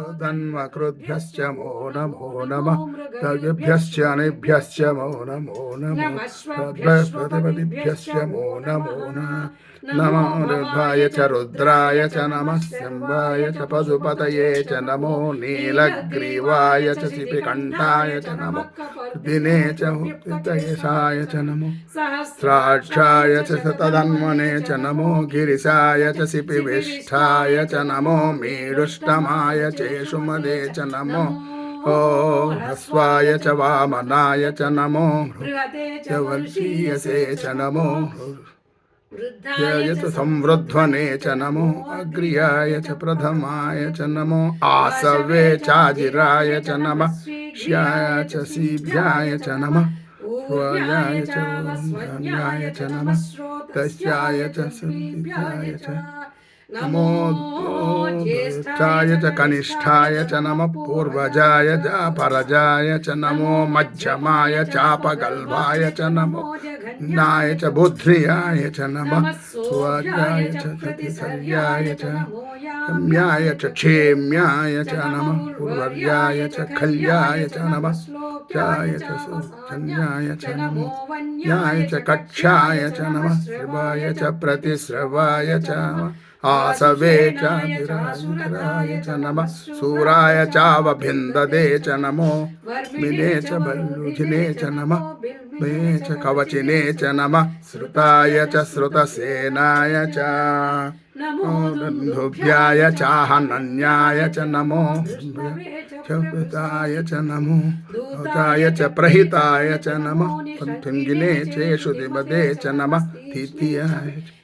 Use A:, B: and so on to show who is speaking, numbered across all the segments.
A: तन्मकृद्भ्यश्च मो नमो नमः। तद्भ्यश्च अनेभ्यश्च मो नमो। नमो मो नमो नमः नमो रुद्राय च रुद्राय च नमः शम्भाय च पशुपतये च नमो नीलग्रीवाय च शिपिकण्ठाय च नमो दिने च हुतयशाय च नमो स्राक्षाय च शतधन्वने च नमो गिरिशाय च शिपिविष्ठाय च नमो। मेरुष्टमाय चेषुमदे च नमो। ओ ह्रस्वाय च वामनाय च नमो। च वर्षीयसे च नमो। च संवृध्वने च नमो। अग्र्याय च प्रथमाय च नमो। आसवे चाजिराय च नमः। श्याय च सीभ्याय च नमः।
B: ऊर्ध्याय च च नमः।
A: तस्याय च सन्धिभ्याय च
B: नमो
A: ज्येष्ठाय च कनिष्ठाय च नमः पूर्वजाय च परजाय च नमो मध्यमाय चापगल्भाय च नमो नाय च बुद्ध्रियाय च नमः स्वजाय च सतिसर्याय च सम्याय च क्षेम्याय च नमः पूर्वर्याय च खल्याय च नमः चाय च सन्याय च नमो न्याय च कक्षाय च नमः श्रवाय च प्रतिश्रवाय च आसवे च निराय च नमः। सूराय चावभिन्ददे च नमो। मिने च बल्लुझिने च नमः। मे च कवचिने च नमः। श्रुताय च श्रुतसेनाय च।
B: नमो
A: बन्धुभ्याय चाहनन्याय च नमो। चताय च नमो। दूताय च प्रहिताय च नमः। पन्थुङ्गिने चेषु दिमदे च नमः।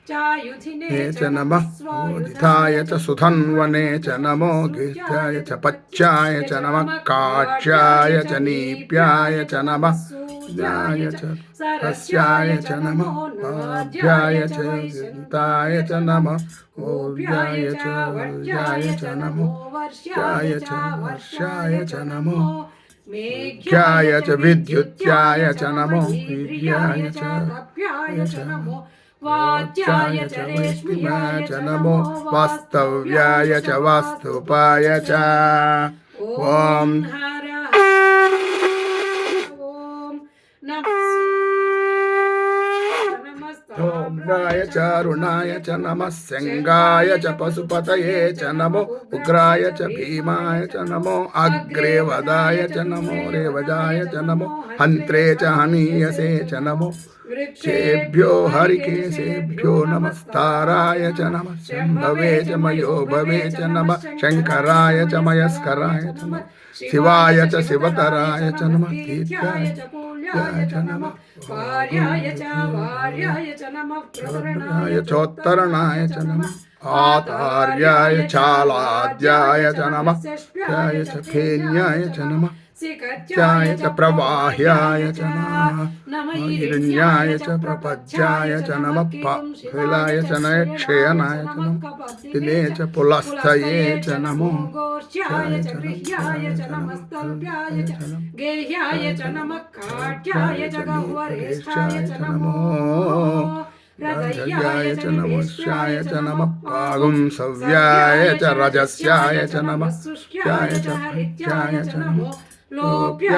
B: चायुधिने
A: च नमः मोदिताय च सुधन्वने च नमो गीताय च पच्चाय च नमः काक्ष्याय च नीप्याय च नमः ज्ञाय च तस्याय च नमः पाभ्याय च गीताय च नमः ओव्याय च वर्याय च नमो वर्षाय च मेघ्याय च विद्युत्याय च नमो वीर्याय च तप्याय च नमो वाच्याय च रेश्म्याय च नमो वास्तव्याय च वास्तुपाय च ॐ
B: ॐ नमः
A: धूम्राय च अरुणाय च नमः शृङ्गाय च पशुपतये च नमो उग्राय च भीमाय च नमो अग्रे वदाय च नमो रेवजाय च नमो हन्त्रे च हनीयसे च नमो चेभ्यो हरिकेशेभ्यो नमस्ताराय च नमः। शम्भवे च मयो भवे च नमः। शङ्कराय च मयस्कराय च नमः। शिवाय च शिवतराय च नमः। तीर्थाय
B: च नमः।
A: चोत्तरणाय च नमः। आतार्याय चालाद्याय च नमः। च फेन्याय च नमः। चाय च प्रवाह्याय च नमः। हिरण्याय च प्रपद्याय च नमः। फिलाय च नयक्षयनाय च नमः। दिने च पुलस्थये च नमो।
B: गोष्ठ्याय च गृह्याय च नमस्तभ्याय च गेह्याय च नमः। काठ्याय च गह्वरेष्ठाय च नमो।
A: रजयाय च च नमः। पागुं सव्याय च रजस्याय च नमः।
B: शुष्क्याय च हरित्याय च नमो। 罗平